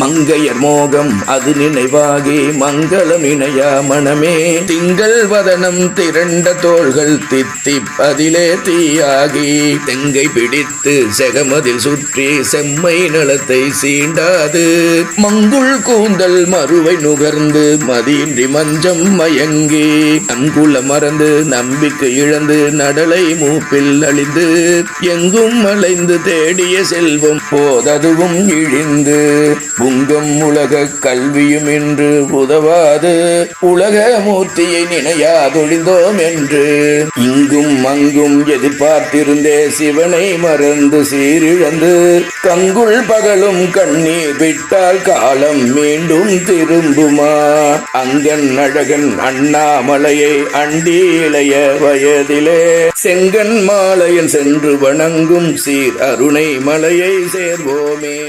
மங்கையர் மோகம் அது நினைவாகி மங்களம் இணையா மனமே. திங்கள் வதனம் திரண்ட தோள்கள் தித்தி அதிலே தீயாகி. தெங்கை பிடித்து செகமதில் சுற்றி செம்மை நலத்தை சீண்டாது. மங்குள் கூந்தல் மறுவை நுகர்ந்து மதியின்றி மஞ்சம் மயங்கி. அங்குல மறந்து நம்பிக்கை இழந்து நடலை மூப்பில் அழிந்து எங்கும் அலைந்து தேடிய செல்வம் போததுவும் இழிந்து. புங்கம் உலக கல்வியும் இன்று உதவாது. உலக மூர்த்தியை நினையாதொழிந்தோம் என்று. இங்கும் அங்கும் எதிர்பார்த்திருந்தே சிவனை மறந்து சீரிழந்து. கங்குள் பகலும் கண்ணீர் விட்டால் காலம் மீண்டும் திரும்புமா? அங்கன் அழகன் அண்ணாமலையை அண்டி இளைய வயதிலே. செங்கன் மாலையன் சென்று வணங்கும் சீர் அருணை மலையை சேர்வோமே.